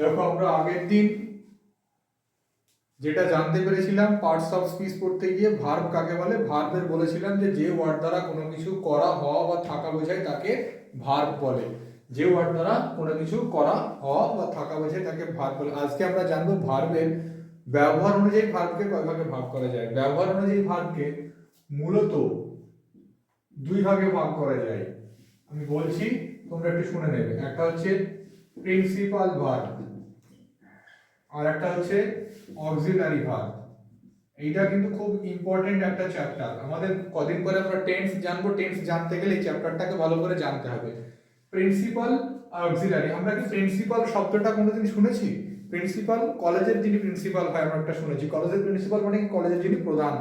দেখো আমরা আগের দিন যেটা জানতে পেরেছিলাম পার্টস অফ স্পিচ পড়তে গিয়ে ভার্ব কাকে বলে? ভার্বের বলেছিলাম যে যে ওয়ার্ড দ্বারা কোনো কিছু করা হওয়া বা থাকা বোঝায় তাকে ভার্ব বলে। যে ওয়ার্ড দ্বারা কোনো কিছু করা হওয়া বা থাকা বোঝায় তাকে ভার্ব বলে। আজকে আমরা জানব ভার্বের ব্যবহার অনুযায়ী ভার্বকে কয় ভাগে ভাগ করা যায়? ব্যবহার অনুযায়ী ভার্বকে মূলত দুই ভাগে ভাগ করা যায়। আমি বলছি, তোমরা একটু শুনে নেবে। একটা হচ্ছে প্রিন্সিপাল ভার্ব আর একটা হচ্ছে অক্সিলারি ভার্ব এইটা কিন্তু খুব ইম্পর্টেন্ট একটা চ্যাপ্টার আমাদের কদিন পরে আমরা টেন্স জানব টেন্স জানতে গেলে এই চ্যাপ্টারটাকে ভালো করে জানতে হবে। প্রিন্সিপাল আর অক্সিলারি আমরা কি প্রিন্সিপাল শব্দটা কোনোদিন শুনেছি? প্রিন্সিপাল কলেজের যিনি প্রিন্সিপাল হয়, আমরা একটা শুনেছি। কলেজের প্রিন্সিপাল মানে কলেজের যিনি প্রধান।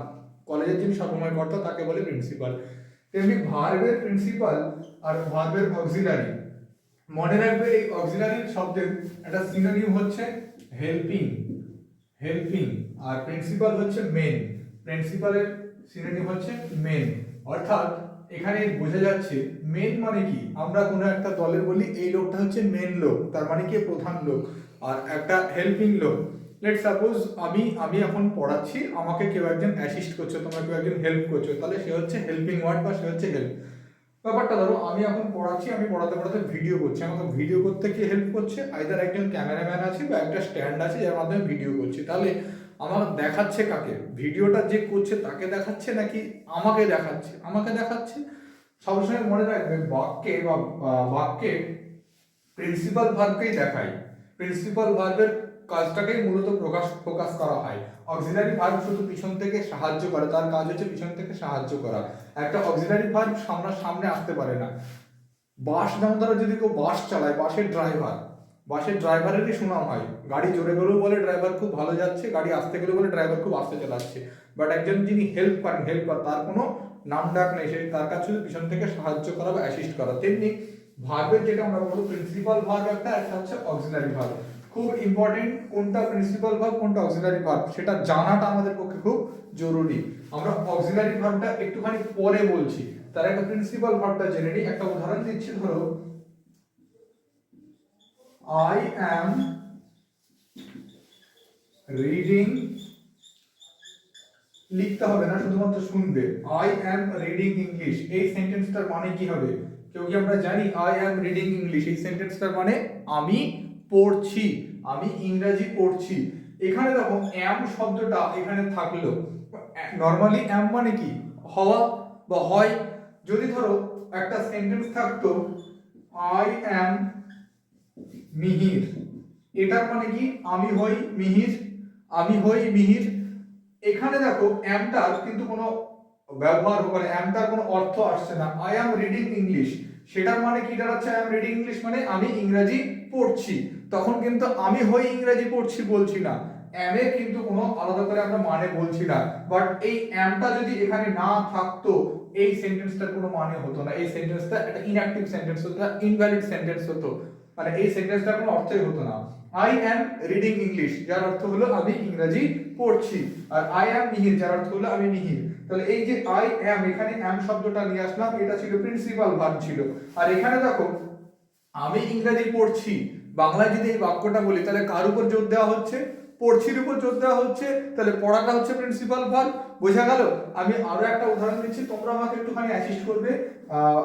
কলেজের যিনি সর্বময় কর্তা তাকে বলে প্রিন্সিপাল তেমনি ভার্বের প্রিন্সিপাল আর ভার্বের অক্সিলারি মনে রাখবে এই অক্সিলারি শব্দের একটা সিনোনিম হচ্ছে হেল্পিং হেল্পিং আর প্রিন্সিপাল হচ্ছে মেন প্রিন্সিপালের সিনোনিম হচ্ছে মেন অর্থাৎ, এখানে বোঝা যাচ্ছে মেন মানে কি? আমরা কোনো একটা দলের বলি, এই লোকটা হচ্ছে মেন লোক, তার মানে কি? প্রধান লোক। আর একটা হেল্পিং লোক। লেট সাপোজ আমি আমি এখন পড়াচ্ছি, আমাকে কেউ একজন অ্যাসিস্ট করছে, তোমরা কেউ একজন হেল্প করছ, তাহলে সে হচ্ছে হেল্পিং ওয়ার্ড বা সে হচ্ছে হেল্প ব্যাপারটা ধরো, আমি এখন পড়াচ্ছি, আমি পড়াতে পড়াতে ভিডিও করছি। আমাকে ভিডিও করতে কে হেল্প করছে? আইদার একজন ক্যামেরাম্যান আছে বা একটা স্ট্যান্ড আছে, যার মাধ্যমে ভিডিও করছি। তাহলে আমার দেখাচ্ছে কাকে? ভিডিওটা যে করছে, তাকে দেখাচ্ছে নাকি আমাকে দেখাচ্ছে? আমাকে দেখাচ্ছে? সবসময় মনে রাখবে, বাক্যে বা বাক্যে প্রিন্সিপাল ভার্বকেই দেখায়? প্রিন্সিপাল ভার্বের কাজটাকেই মূলত প্রকাশ ফোকাস করা হয়। অক্সিলারি ভার্ব শুধু পিছন থেকে সাহায্য করে, তার কাজ হচ্ছে পিছন থেকে সাহায্য করা। একটা অক্সিলারি ভার্ব সামনা সামনে আসতে পারে না। বাস যেমন ধরো যদি কেউ বাস চালায় বাসের ড্রাইভার বাসের ড্রাইভারেরই সুনাম হয়। গাড়ি জোরে গেলেও বলে ড্রাইভার খুব ভালো যাচ্ছে, গাড়ি আসতে গেলেও বলে ড্রাইভার খুব আস্তে চালাচ্ছে। বাট একজন যিনি হেল্প করেন হেল্পার, তার কোনো নাম ডাক নেই সেই তার কাছে শুধু পিছন থেকে সাহায্য করা বা অ্যাসিস্ট করা। তেমনি ভার্বের যেটা আমরা বলব প্রিন্সিপাল ভার্ব একটা একটা হচ্ছে অক্সিলারি ভার্ব। খুব ইম্পর্টেন্ট কোনটা প্রিন্সিপাল ভার্ব কোনটা অক্সিলারি ভার্ব সেটা জানাটা আমাদের পক্ষে খুব জরুরি। আমরা অক্সিলারি ভার্বটা একটুখানি পরে বলছি। তার একটা প্রিন্সিপাল ভার্বটা জেনে নিই। একটা উদাহরণ দিচ্ছি, ধরো। আই অ্যাম রিডিং লিখতে হবে না, শুধুমাত্র শুনবে। আই অ্যাম রিডিং ইংলিশ এই সেন্টেন্সটার মানে কি হবে? কেউ কি আমরা জানি? আই অ্যাম রিডিং ইংলিশ এই সেন্টেন্সটার মানে আমি পড়ছি, আমি ইংরেজি পড়ছি। এখানে দেখো অ্যাম শব্দটা এখানে থাকল নর্মালি অ্যাম মানে কি? হওয়া বা হয় যদি ধরো, একটা সেন্টেন্স থাকতো আই অ্যাম মিহির এটার মানে কি? আমি হই মিহির আমি হই মিহির এখানে দেখো অ্যামটার কিন্তু কোনো ব্যবহার মানে অ্যামটার কোনো অর্থ আসছে না। আই অ্যাম রিডিং ইংলিশ সেটার মানে কি দাঁড়াচ্ছে? আই অ্যাম রিডিং ইংলিশ মানে আমি ইংরেজি পড়ছি। তখন কিন্তু আমি হই ইংরেজি পড়ছি বলছি না। অ্যামে কিন্তু কোনো আলাদা করে আমরা মানে বলছি না। বাট এই অ্যামটা যদি এখানে না থাকতো, এই সেন্টেন্সটার কোনো মানে হতো না। এই সেন্টেন্সটা একটা ইনঅ্যাক্টিভ সেন্টেন্স হতো ইনভ্যালিড সেন্টেন্স হতো। মানে এই সেন্টেন্সটার কোনো অর্থই হতো না। আই অ্যাম রিডিং ইংলিশ যার অর্থ হলো আমি ইংরেজি পড়ছি। আর আই অ্যাম মিহির যার অর্থ হলো আমি মিহির তাহলে এই যে আই অ্যাম এখানে অ্যাম শব্দটা নিয়ে আসলাম, এটা ছিল প্রিন্সিপাল ভার্ব ছিল। আর এখানে দেখো, আমি ইংরেজি পড়ছি বাংলায় যদি এই বাক্যটা বলি, তাহলে কার উপর জোর দেওয়া হচ্ছে? পড়ছির উপর জোর দেওয়া হচ্ছে। তাহলে পড়াটা হচ্ছে প্রিন্সিপাল ভার্ব বোঝা গেল? আমি আরও একটা উদাহরণ দিচ্ছি, তোমরা আমাকে একটুখানি অ্যাসিস্ট করবে।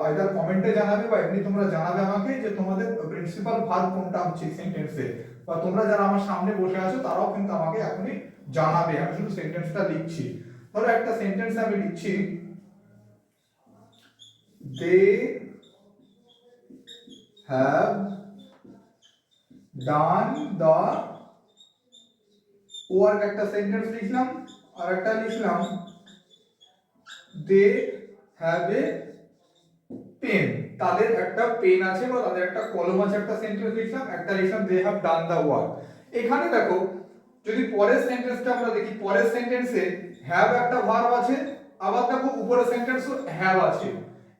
আইদার কমেন্টে জানাবে বা এমনি তোমরা জানাবে আমাকে যে তোমাদের প্রিন্সিপাল ভার্ব কোনটা হচ্ছে সেন্টেন্সে বা তোমরা যারা আমার সামনে বসে আছো, তারাও কিন্তু আমাকে এখনই জানাবে। আমি শুধু সেন্টেন্সটা লিখছি। ধরো একটা সেন্টেন্স আমি লিখছি। They have done the work একটা সেন্টেন্স লিখলাম, আর একটা লিখলাম, দে হ্যাভ এ পেন। তাদের একটা পেন আছে বা তাদের একটা কলম আছে, একটা সেন্টেন্স লিখলাম, একটা লিখলাম, they have done the work. এখানে দেখো, যদি পরের সেন্টেন্সটা আমরা দেখি, পরের সেন্টেন্সে হ্যাভ একটা ভার্ব আছে, আবার দেখো উপরের সেন্টেন্সও হ্যাভ আছে।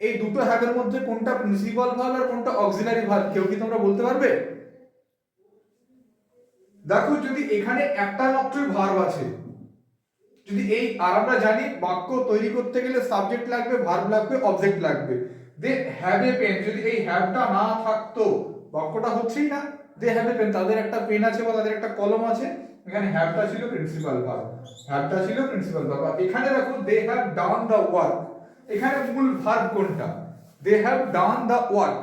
এই দুটো হ্যাভের মধ্যে কোনটা প্রিন্সিপাল ভার্ব আর কোনটা অক্সিলারি ভার্ব কেউ কি তোমরা বলতে পারবে? দেখো, যদি এখানে একটা মাত্রই ভার্ব আছে, যদি এই আর আমরা জানি বাক্য তৈরি করতে গেলে সাবজেক্ট লাগবে ভার্ব লাগবে অবজেক্ট লাগবে দে হ্যাভ এ পেন যদি এই হ্যাভটা না থাকতো, বাক্যটা হচ্ছেই না দে হ্যাভ এ পেন তাদের একটা পেন আছে বা তাদের একটা কলম আছে, এখানে হ্যাভটা ছিল প্রিন্সিপাল ভার্ব হ্যাভটা ছিল প্রিন্সিপাল ভার্ব এখানে দেখো they have done the work এখানে মূল ভার্ব কোনটা? They have done the work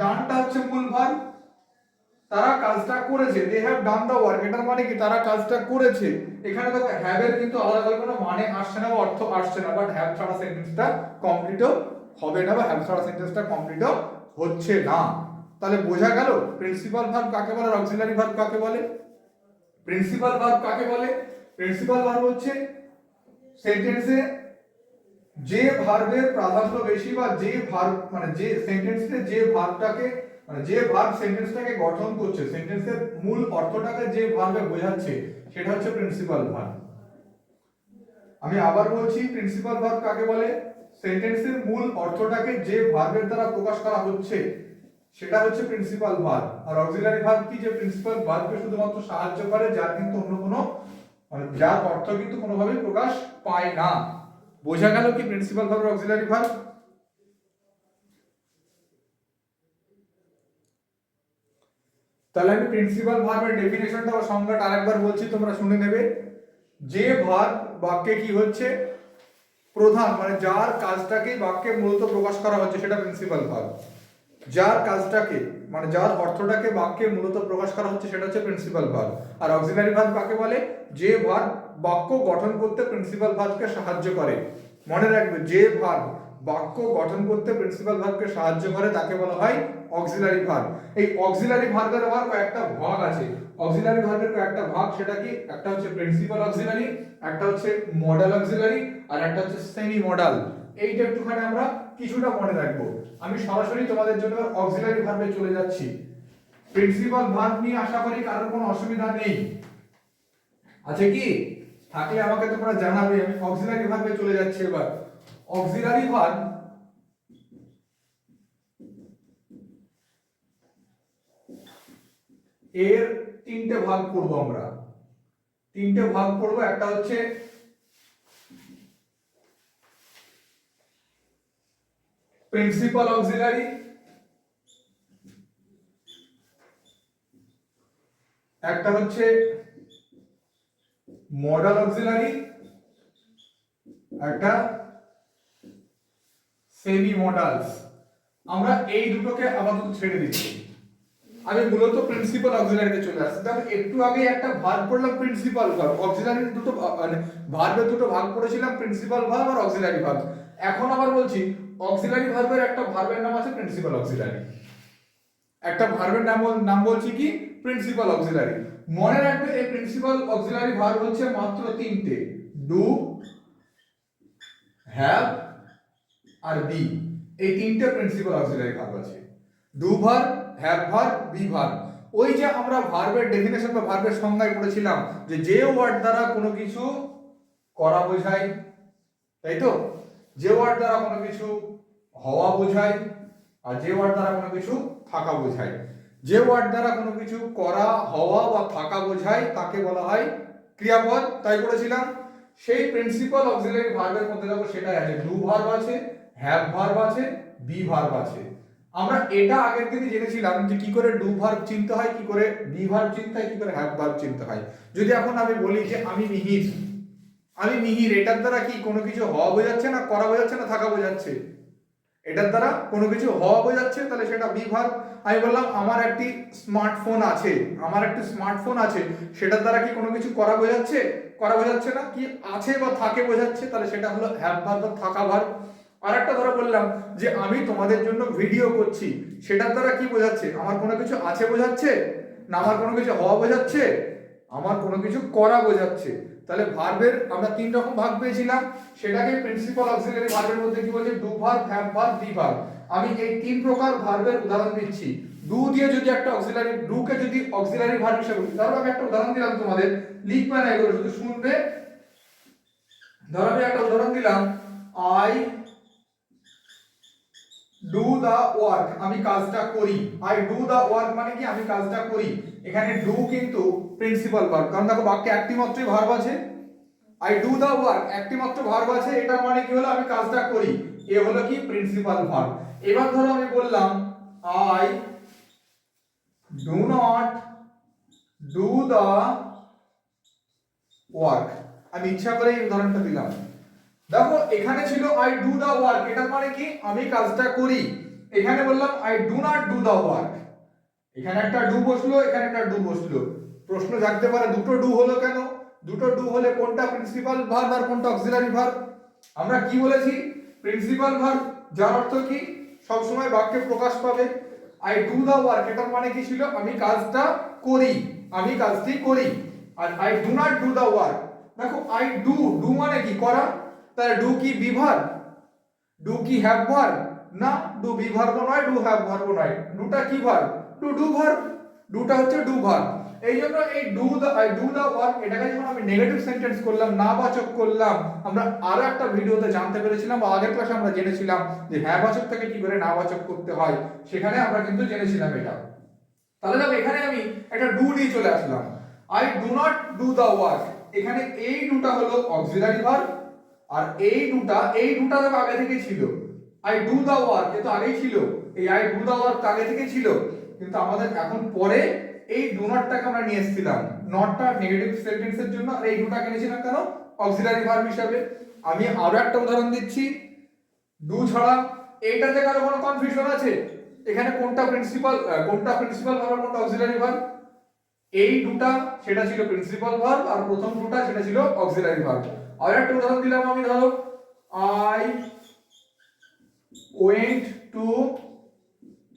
ডানটা হচ্ছে মূল ভার্ব তারা কাজটা করেছে। They have done the work এটার মানে কি? তারা কাজটা করেছে। এখানে দেখো হ্যাভ এর কিন্তু আলাদা করে কোনো মানে আসছে না বা অর্থ আসছে না বাট হ্যাভ ছাড়া সেন্টেন্সটা কমপ্লিটও হবে না বা হ্যাভ ছাড়া সেন্টেন্সটা কমপ্লিটও হচ্ছে না। তাহলে বোঝা গেল? প্রিন্সিপাল ভার্ব কাকে বলে? অক্সিলারি ভার্ব কাকে বলে? প্রিন্সিপাল ভার্ব কাকে বলে? প্রিন্সিপাল ভার্ব হচ্ছে সেন্টেন্সে যে ভার্বের প্রাধান্য বেশি বা যে ভার্ব মানে যে সেন্টেন্সে যে ভার্বটাকে মানে যে ভার্ব সেন্টেন্সটাকে গঠন করছে সেন্টেন্সের মূল অর্থটাকে যে ভার্বে বোঝাচ্ছে, সেটা হচ্ছে প্রিন্সিপাল ভার্ব আমি আবার বলছি প্রিন্সিপাল ভার্ব কাকে বলে? সেন্টেন্সের মূল অর্থটাকে যে ভার্বের দ্বারা প্রকাশ করা হচ্ছে, সেটা হচ্ছে প্রিন্সিপাল ভার্ব আর অক্সিলারি ভার্ব কি? যে প্রিন্সিপাল ভার্বকে শুধুমাত্র সাহায্য করে, যার কিন্তু অন্য কোনো মানে যার অর্থ কিন্তু কোনোভাবেই প্রকাশ পায় না। বোঝা গেল কি প্রিন্সিপাল ভার্ব অক্সিলারি ভার্ব তাহলে আমি প্রিন্সিপাল ভার্বের ডেফিনেশনটা বা সংজ্ঞাটা আরেকবার বলছি, তোমরা শুনে নেবে। যে ভার্ব বাক্যে কি হচ্ছে? প্রধান মানে যার কাজটাকে বাক্যে মূলত প্রকাশ করা হচ্ছে, সেটা প্রিন্সিপাল ভার্ব যার কাজটাকে মানে যার অর্থটাকে বাক্যে মূলত প্রকাশ করা হচ্ছে, সেটা হচ্ছে প্রিন্সিপাল ভার্ব আর অক্সিলারি ভার্ব কাকে বলে? যে ভার্ব বাক্য গঠন করতে প্রিন্সিপাল ভার্বকে সাহায্য করে। মনে রাখবে, যে ভার্ব বাক্য গঠন করতে প্রিন্সিপাল ভার্বকে সাহায্য করে, তাকে বলা হয় অক্সিলারি ভার্ব এই অক্সিলারি ভার্বের আবার কয়েকটা ভাগ আছে। অক্সিলারি ভার্বের কয়েকটা ভাগ সেটা কি? একটা হচ্ছে প্রিন্সিপাল অক্সিলারি একটা হচ্ছে মডেল অক্সিলারি আর একটা হচ্ছে সেমি মডেল এইটা একটুখানি আমরা কিছুটা মনে রাখব। আমি সরাসরি তোমাদের জন্য অক্সিলারি ভার্বে চলে যাচ্ছি। প্রিন্সিপাল ভার্ব নিয়ে আশা করি কারোর কোনো অসুবিধা নেই। আছে কি? থাকলে আমাকে তোমরা জানাবে, আমি অক্সিলারি ভার্বে চলে যাচ্ছি এবার। অক্সিলারি ভার্ব এর তিনটে ভাগ করব আমরা। তিনটে ভাগ করব একটা হচ্ছে প্রিন্সিপাল অক্সিলারি একটা হচ্ছে মডেল অক্সিলারি একটা সেমি মডেলস আমরা এই দুটোকে আপাতত ছেড়ে দিচ্ছি। আমি মূলত প্রিন্সিপাল অক্সিলারিতে চলে আসছি। দেখো একটু আগে একটা ভাগ পড়লাম প্রিন্সিপাল ভার্ব অক্সিলারি দুটো মানে ভার্বের দুটো ভাগ পড়েছিলাম প্রিন্সিপাল ভার্ব আর অক্সিলারি ভার্ব এখন আবার বলছি অক্সিলারি ভার্বের একটা ভার্বের নাম আছে প্রিন্সিপাল অক্সিলারি একটা ভার্বের নাম নাম বলছি কি? প্রিন্সিপাল অক্সিলারি মনে রাখবে, এই প্রিন্সিপাল অক্সিলারি ভার্ব হচ্ছে মাত্র তিনটে। ডু হ্যাভ আর বি এই তিনটে প্রিন্সিপাল অক্সিলারি ভার্ব আছে। Do verb have verb be verb ওই যে আমরা ভার্বের ডেফিনেশন বা ভার্বের সংজ্ঞায় পড়েছিলাম যে যে ওয়ার্ড দ্বারা কোনো কিছু করা বোঝায়, তাই তো? যে ওয়ার্ড দ্বারা কোনো কিছু হওয়া বোঝায় আর যে ওয়ার্ড দ্বারা কোনো কিছু থাকা বোঝায়। যে ওয়ার্ড দ্বারা কোনো কিছু করা, হওয়া বা থাকা বোঝায়, তাকে বলা হয় ক্রিয়াপদ, তাই করেছিলাম সেই প্রিন্সিপাল অক্সিলারি ভার্বের মধ্যে দেখো সেটাই আছে। ডু ভার্ব আছে হ্যাভ ভার্ব আছে বি ভার্ব আছে। আমরা এটা আগের দিনই জেনেছিলাম যে কি করে ডু ভার্ব চিনতে হয়, কি করে বি ভার্ব চিনতে হয়, কি করে হ্যাভ ভার্ব চিনতে হয়। যদি এখন আমি বলি যে আমি মিহির আমি মিহির, এটার দ্বারা কি কোনো কিছু হওয়া বোঝাচ্ছে না, করা বোঝাচ্ছে না, থাকা বোঝাচ্ছে? এটার দ্বারা কোনো কিছু হওয়া বোঝাচ্ছে? তাহলে সেটা বি ভার্ব আমি বললাম, আমার একটি স্মার্টফোন আছে, আমার একটি স্মার্টফোন আছে, সেটার দ্বারা কি কোনো কিছু করা বোঝাচ্ছে? করা বোঝাচ্ছে না, কি আছে বা থাকে বোঝাচ্ছে? তাহলে সেটা হলো হ্যাভ ভার্ব বা থাকা ভার্ব আর একটা ধরো বললাম যে আমি তোমাদের জন্য ভিডিও করছি, সেটার দ্বারা কি বোঝাচ্ছে? আমার কোনো কিছু আছে বোঝাচ্ছে? না আমার কোনো কিছু হওয়া বোঝাচ্ছে? আমার কোনো কিছু করা বোঝাচ্ছে? তাহলে ভার্বের আমরা তিন রকম ভাগ পেয়েছিলাম, সেটাকে প্রিন্সিপাল অক্সিলারি ভার্বের মধ্যে কি বলছে? Do verb have verb be verb আমি এই তিন প্রকার ভার্বের উদাহরণ দিচ্ছি। ডু দিয়ে যদি একটা অক্সিলারি ডু কে যদি অক্সিলারি ভার্ব হিসেবে ধরো আমি একটা উদাহরণ দিলাম তোমাদের, লিখবে না এগুলো, শুধু শুনবে। ধরো আমি একটা উদাহরণ দিলাম আই ডু দা ওয়ার্ক আমি কাজটা করি। আই ডু দা ওয়ার্ক মানে কি? আমি কাজটা করি। এখানে ডু কিন্তু প্রিন্সিপাল ভার্ব কারণ দেখো বাক্যে একটি মাত্রই ভার্ব আছে। আই ডু দা ওয়ার্ক একটি মাত্র ভার্ব আছে, এটা মানে কি হলো? আমি কাজটা করি। এ হলো কি? প্রিন্সিপাল ভার্ব এবার ধরো আমি বললাম I do not do the work আমি ইচ্ছা করে এই উদাহরণটা দিলাম। দেখো, এখানে ছিল আই ডু দা ওয়ার্ক এটা মানে কি? আমি কাজটা করি। এখানে বললাম I do not do the work এখানে একটা ডু বসল, এখানে একটা ডু বসল। প্রশ্ন জাগতে পারে, দুটো ডু হলো কেন? দুটো ডু হলে কোনটা প্রিন্সিপাল ভার্ব আর কোনটা অক্সিলারি ভার্ব আমরা কি বলেছি? প্রিন্সিপাল ভার্ব যার অর্থ কি? সব সময় বাক্যে প্রকাশ পাবে। আই ডু দা ওয়ার্ক এটার মানে কি ছিল? আমি কাজটা করি। আমি কাজটি করি। আর I do not do the work দেখো আই ডু ডু মানে কি? করা। তাহলে ডু কি বিভার? ডু কি হ্যাভ ভার্ব না, ডু বি ভার্ব নয়, ডু হ্যাভ ভার্ব নয়। ডুটা কি ভার্ব ডু ডু ভার্ব ডুটা হচ্ছে ডু ভার্ব এই জন্য এই do the do the work এটাকে যখন আমি নেগেটিভ সেন্টেন্স করলাম না বাচক করলাম, আমরা আরও একটা ভিডিওতে জানতে পেরেছিলাম, বা আগের ক্লাসে আমরা জেনেছিলাম যে হ্যাঁ বাচক থেকে কি করে না বাচক করতে হয়, সেখানে আমরা কিন্তু জেনেছিলাম এটা। তাহলে দেখো, এখানে আমি একটা ডু নিয়ে চলে আসলাম। I do not do the work এখানে এই ডুটা হলো অক্সিলারি ভার্ব আর এই দুটা এই দুটা দেখো আগে থেকে ছিল। আই ডু দা ওয়ার্ক এ তো আগেই ছিল। এই আই ডু দা ওয়ার্ক আগে থেকে ছিল। কিন্তু আমাদের এখন পরে এই ডু নটটাকে আমরা নিয়ে এসেছিলাম। নটটা নেগেটিভ সেন্টেন্সের জন্য, আর এই দুটাকে নিয়েছিলাম কেন? অক্সিলারি ভার্ব হিসাবে। আমি আরও একটা উদাহরণ দিচ্ছি। ডু ছাড়া এইটাতে কারও কোনো কনফিউশন আছে? এখানে কোনটা প্রিন্সিপাল কোনটা প্রিন্সিপাল ভার্ব কোনটা অক্সিলারি ভার্ব এই দুটা, সেটা ছিল প্রিন্সিপাল ভার্ব আর প্রথম দুটা, সেটা ছিল অক্সিলারি ভার্ব আর একটা উদাহরণ দিলাম আমি, ধরো আই ওয়েন্ট টু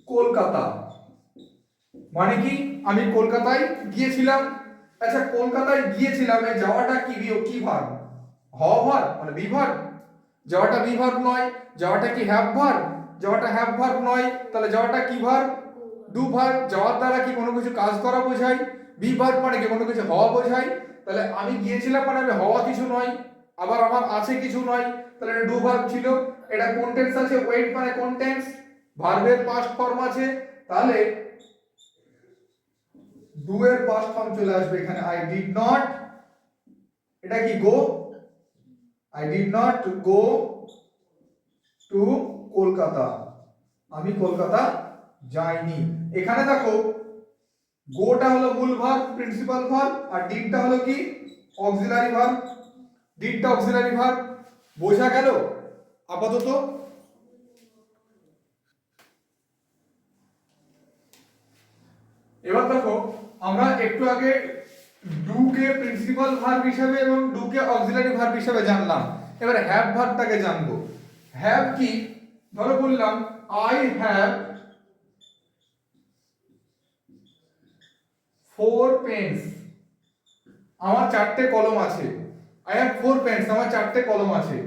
কলকাতা। মানে কি? আমি কলকাতায় গিয়েছিলাম। আচ্ছা কলকাতায় গিয়েছিলাম এই যাওয়াটা কি? কি ভার? হওয়া ভার? মানে বিভার? যাওয়াটা বিভার নয়। যাওয়াটা কি হ্যাভ ভার? যাওয়াটা হ্যাভ ভার নয়। তাহলে যাওয়াটা কি ভার? ডু ভার। যাওয়ার দ্বারা কি কোনো কিছু কাজ করা বোঝায়? বি ভার মানে কি কোনো কিছু হওয়া বোঝায়? তাহলে আমি গিয়েছিলাম মানে আমি হওয়া কিছু নয়। আবার আমার আছে কিছু নয়, তাহলে এটা ডু ভার্ব ছিল। এটা কোন টেন্স আছে ওয়েট মানে কোন টেন্স ভার্বের পাস্ট ফর্ম আছে, তাহলে ডু এর পাস্ট ফর্ম চলে আসবে এখানে। আই ডিড নট এটা কি go I did not go to Kolkata. আমি কলকাতা যাইনি। এখানে দেখো গোটা হলো মূল ভার্ব প্রিন্সিপাল ভার্ব আর ডিডটা হলো কি? অক্সিলারি ভার্ব ডিডটা অক্সিলারি ভার্ব বোঝা গেল? আপাতত। এবার দেখো, আমরা একটু আগে ডু কে প্রিন্সিপাল ভার্ব হিসেবে এবং ডু কে অক্সিলারি ভার্ব হিসেবে জানলাম। এবার হ্যাভ ভার্বটাকে জানব। হ্যাভ কি? ধরো বললাম আই হ্যাভ ফোর পেন্স আমার চারটে কলম আছে। আই হ্যাভ ফোর পেন্স আমার চারটে কলম আছে।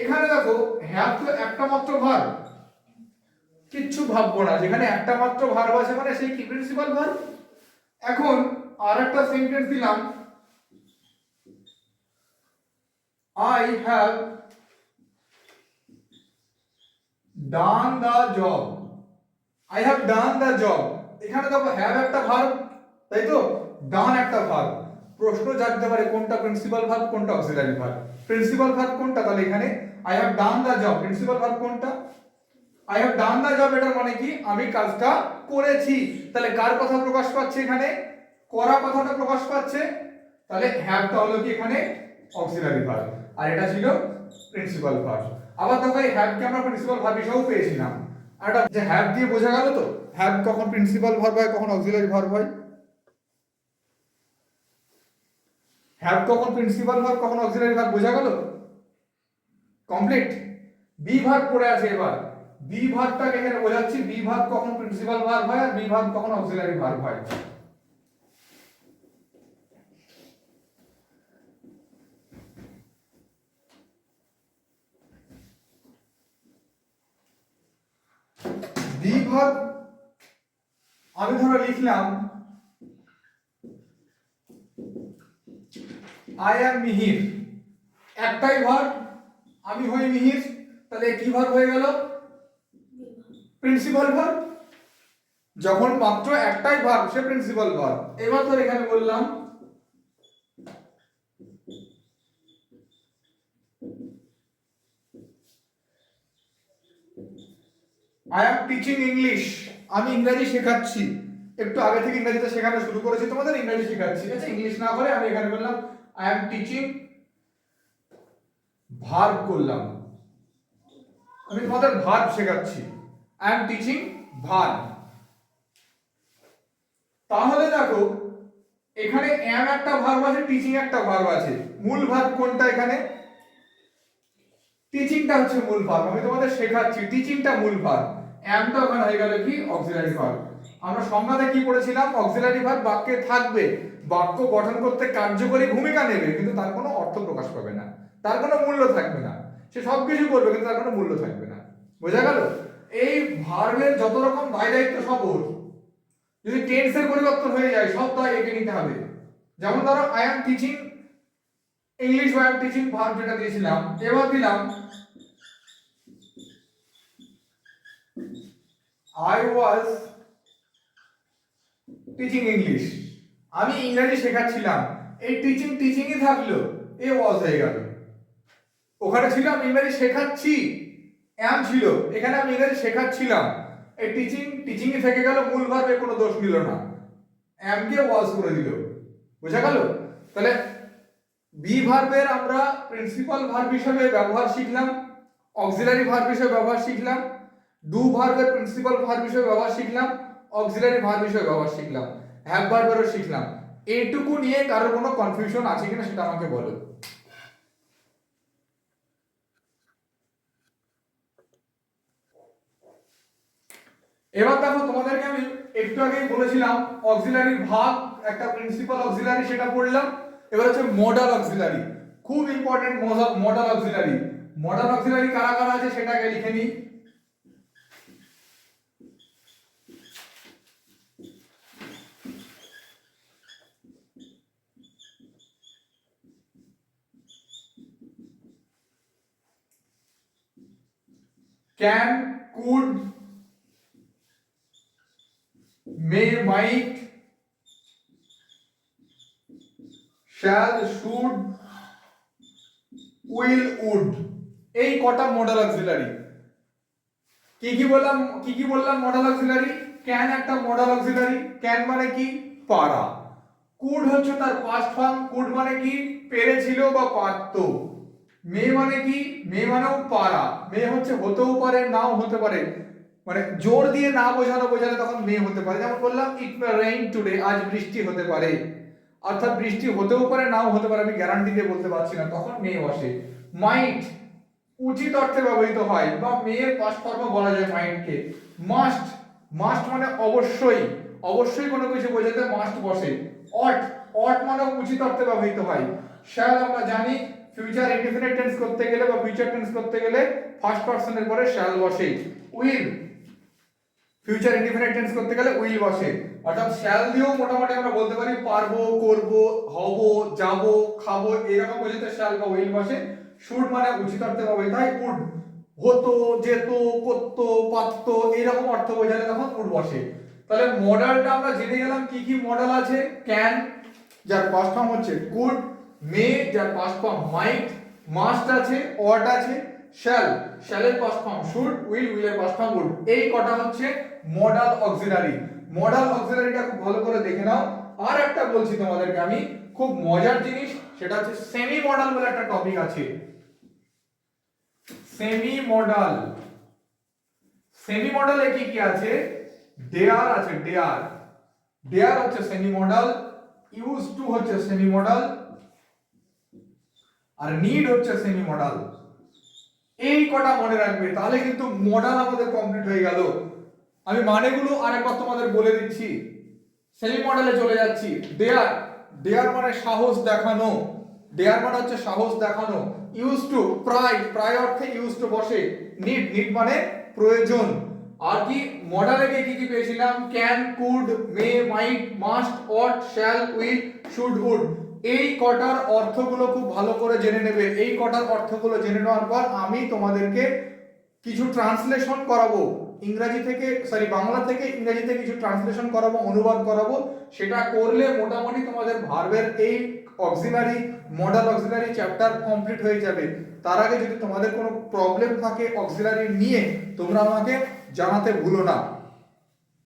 এখানে দেখো হ্যাভ তো একটা মাত্র ভার্ব কিচ্ছু ভাববো না, যেখানে একটা মাত্র ভার্ব আছে মানে সেই কি প্রিন্সিপাল ভার্ব এখন আর একটা সেন্টেন্স দিলাম। I have done the job I have done the job এখানে দেখো হ্যাভ একটা ভার্ব তাই তো? ডান একটা ভার্ব প্রশ্ন জাগতে পারে কোনটা প্রিন্সিপাল ভার্ব কোনটা অক্সিলারি ভার্ব প্রিন্সিপাল ভার্ব কোনটা? তাহলে এখানে I have done the job principal verb কোনটা? I have done the job এটার মানে কি? আমি কাজটা করেছি। তাহলে কার কথা প্রকাশ পাচ্ছে এখানে? করা কথাটা প্রকাশ পাচ্ছে। তাহলে হ্যাভটা হলো কি এখানে? অক্সিলারি ভার্ব আর এটা ছিল প্রিন্সিপাল ভার্ব আবার দেখো এই হ্যাভকে আমরা প্রিন্সিপাল ভার্ব হিসেবেও পেয়েছিলাম। আর যে হ্যাভ দিয়ে বোঝা গেল তো? হ্যাভ কখন প্রিন্সিপাল ভার্ব হয়, কখন অক্সিলারি ভার্ব হয়। হ্যাভ কখন প্রিন্সিপাল ভার্ব কখন অক্সিলারি ভার্ব বোঝা গেল? কমপ্লিট বি ভার্ব পড়ে আছে এবার। বি ভার্বটাকে এখানে বোঝাচ্ছি। বি ভার্ব কখন প্রিন্সিপাল ভার্ব হয় আর বি ভার্ব কখন অক্সিলারি ভার্ব হয়। বি ভার্ব আমি ধরো লিখলাম আই অ্যাম মিহির। একটাই ভার্ব আমি হই মিহির। তাহলে কি ভার্ব হয়ে গেল? প্রিন্সিপাল ভার্ব যখন মাত্র একটাই ভার্ব সে প্রিন্সিপাল ভার্ব এবার ধর এখানে বললাম আই এম টিচিং ইংলিশ আমি ইংরেজি শেখাচ্ছি। একটু আগে থেকে ইংরেজিতে শেখানো শুরু করেছি। তোমাদের ইংরেজি শেখাচ্ছি। ঠিক আছে? ইংলিশ না করে আমি এখানে বললাম আই এম টিচিং ভার্ব করলাম আমি তোমাদের ভার্ব শেখাচ্ছি। আই এম টিচিং ভার্ব তাহলে দেখো, এখানে এম একটা ভার্ব আছে টিচিং একটা ভার্ব আছে। মূল ভার্ব কোনটা এখানে? টিচিংটা হচ্ছে মূল ভার্ব আমি তোমাদের শেখাচ্ছি টিচিংটা মূল ভার্ব এমটা ওখানে হয়ে গেল কি? অক্সিলারি ভার্ব আমরা সংজ্ঞাতে কি পড়েছিলাম? অক্সিলারি ভার্ব বাক্যে থাকবে। বাক্য গঠন করতে কার্যকরী ভূমিকা নেবে, কিন্তু তার কোনো অর্থ প্রকাশ পাবে না। তার কোনো মূল্য থাকবে না। সে সব কিছু করবে, কিন্তু তার কোনো মূল্য থাকবে না। বোঝা গেল? এই ভার্বের যত রকম দায় দায়িত্ব সব ওর। যদি টেন্সের পরিবর্তন হয়ে যায়, সব দায় এঁকে নিতে হবে। যেমন ধরো I am teaching English I am teaching verb যেটা দিয়েছিলাম। এবার দিলাম আই ওয়াজ টিচিং ইংলিশ আমি ইংরেজি শেখাচ্ছিলাম। এই টিচিং টিচিংই থাকল, এ ওয়াজ হয়ে গেল। ওখানে ছিল, আমি ইংরেজি শেখাচ্ছি। এম ছিল, এখানে আমি ইংরেজি শেখাচ্ছিলাম। এই টিচিং টিচিংই থেকে গেল, মূল ভাবে কোনো দোষ নিল না। এম কে ওয়াজ করে দিল। বোঝা গেল? তাহলে বি ভার্বের আমরা প্রিন্সিপাল ভার্ব হিসেবে ব্যবহার শিখলাম অক্সিলারি ভার্ব হিসেবে ব্যবহার শিখলাম ডু ভার্বের প্রিন্সিপাল ভার্ব হিসেবে ব্যবহার শিখলাম অক্সিলারি ভার্ব হিসেবে ব্যবহার শিখলাম। হ্যাভ ভার্বেরও শিখলাম। এইটুকু নিয়ে কারোর কোনো কনফিউশন আছে কিনা সেটা আমাকে বলো। এবার দেখো, তোমাদেরকে আমি একটু আগেই বলেছিলাম অক্সিলারির ভাগ, একটা প্রিন্সিপাল অক্সিলারি সেটা পড়লাম। এবার হচ্ছে মডাল অক্সিলারি খুব important modal auxiliary modal auxiliary কারা কারা আছে সেটাকে লিখে নিই। Can, could, may, might, shall, should, will, would. এই কটা মডেল অক্সিলারি কি কি বললাম, কি কি বললাম মডেল অক্সিলারি ক্যান একটা মডেল অক্সিলারি ক্যান মানে কি? পারা। কুড হচ্ছে তার পাস্ট ফর্ম কুড মানে কি? পেরেছিল বা পারতো। মে মানে কি? মেয়ে মানেও পারা মেয়ে হচ্ছে হতেও পারে, নাও হতে পারে। মানে জোর দিয়ে না বোঝানো বোঝালে তখন মেয়ে হতে পারে। যেমন বললাম ইট রেইন টুডে আজ বৃষ্টি হতে পারে। অর্থাৎ বৃষ্টি হতেও পারে, নাও হতে পারে, আমি গ্যারান্টি দিয়ে বলতে পারছি না, তখন মেয়ে বসে। মাইট উচিত অর্থে ব্যবহৃত হয়, বা মেয়ের পাস্ট ফর্ম বলা যায় মাইন্ডকে মাস্ট মাস্ট মানে অবশ্যই অবশ্যই কোনো কিছু বোঝাতে মাস্ট বসে। অট অট মানে উচিত অর্থে ব্যবহৃত হয়। শ্যাল আমরা জানি ফিউচার ইনডিফিনিট টেন্স করতে গেলে বা ফিউচার টেন্স করতে গেলে ফার্স্ট পারসনের পরে শ্যাল বসে। উইল ফিউচার ইনডিফিনিট টেন্স করতে গেলে উইল বসে। অর্থাৎ শ্যাল দিয়েও মোটামুটি আমরা বলতে পারি পারব, করব, হব, যাব, খাব, এরকম বোঝাতে শ্যাল বা উইল বসে। শুড মানে উচিত অর্থে পাবে তাই উড হতো, যেত, করতো, পারতো, এরকম অর্থ বোঝালে তখন উড বসে। তাহলে মডেলটা আমরা জেনে গেলাম কি কি মডেল আছে। ক্যান যার পাস্ট ফর্ম হচ্ছে কুড মে যার পাস্ট ফর্ম মাইট মাস্ট আছে অট আছে শ্যাল শ্যালের পাস্ট ফর্ম শুড উইল উইলের পাস্ট ফর্ম উড এই কটা হচ্ছে মডাল অক্সিলারি মডাল অক্সিলারিটা খুব ভালো করে দেখে নাও। আর একটা বলছি তোমাদেরকে আমি, খুব মজার জিনিস, সেটা হচ্ছে সেমি মডাল বলে একটা টপিক আছে। সেমি মডাল সেমি মডেলে কি কি আছে? ডেয়ার আছে ডেয়ার ডেয়ার হচ্ছে সেমি মডেল ইউজ টু হচ্ছে সেমি মডেল আর নিড হচ্ছে সেমি মডেল এই কটা মনে রাখবে, তাহলে কিন্তু মডেল আমাদের কমপ্লিট হয়ে গেল। আমি মানেগুলো আরেকবার তোমাদের বলে দিচ্ছি। সেমি মডেলে চলে যাচ্ছি। দেয়ার দেয়ার মানে সাহস দেখানো। দেয়ার মানে হচ্ছে সাহস দেখানো। ইউজ টু প্রায় প্রায় অর্থে ইউজ টু বসে। নিড নিড মানে প্রয়োজন। আর কি মডেলে কি কি পেয়েছিলাম? Can could may might must ought shall will should would এই কটার অর্থগুলো খুব ভালো করে জেনে নেবে। এই কটার অর্থগুলো জেনে নেওয়ার পর আমি তোমাদেরকে কিছু ট্রান্সলেশন করাবো। ইংরাজি থেকে সরি বাংলা থেকে ইংরেজিতে কিছু ট্রান্সলেশন করাবো, অনুবাদ করাবো। সেটা করলে মোটামুটি তোমাদের ভার্বের এই auxiliary modal auxiliary chapter complete হয়ে যাবে। তার আগে যদি তোমাদের কোনো প্রবলেম থাকে অক্সিলারি নিয়ে, তোমরা আমাকে জানাতে ভুলো না।